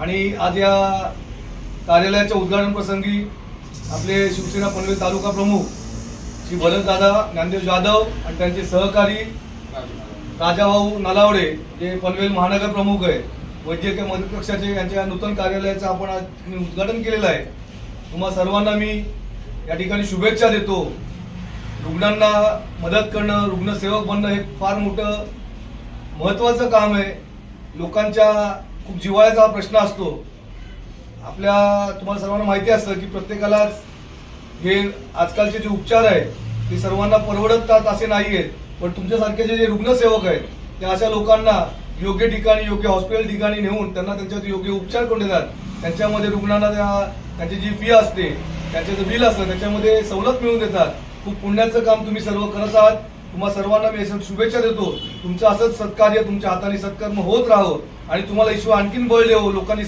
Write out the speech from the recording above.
आणि आज या कार्यालयाच्या उद्घाटन प्रसंगी आपले शिवसेना पनवेल तालुका प्रमुख श्री भरतदादा ज्ञानदेव जाधव आणि त्यांचे सहकारी राजाभाऊ नलावडे जे पनवेल महानगर प्रमुख आहे वैद्यकीय मदत कक्षाचे यांच्या नूतन कार्यालयाचं आपण आज उद्घाटन केलेलं आहे. तुम्हा सर्वांना मी या ठिकाणी शुभेच्छा देतो. रुग्णांना मदत करणं रुग्णसेवक बनणं हे फार मोठं महत्त्वाचं काम आहे. लोकांच्या खूप जिव्हाळ्याचा प्रश्न असतो. आपल्या तुम्हाला सर्वांना माहिती असतं की प्रत्येकालाच हे आजकालचे जे उपचार आहेत ते सर्वांना परवडतात असे नाही आहेत पण तुमच्यासारखे जे जे रुग्णसेवक आहेत ते अशा लोकांना योग्य ठिकाणी योग्य हॉस्पिटल ठिकाणी नेऊन त्यांना त्यांच्यावर योग्य उपचार करून देतात. त्यांच्यामध्ये रुग्णांना त्या त्यांची जी फी असते त्यांचे जे बिल असतं त्याच्यामध्ये सवलत मिळवून देतात. खूप पुण्याचं काम तुम्ही सर्व करत आहात. तुम्हा सर्वांना मी असं शुभेच्छा देतो. तुमचं असंच सत्कार्य तुमच्या हाताने सत्कर्म होत राहो आणि तुम्हाला ईश्वर आणखीन बळ देऊ लोकांनी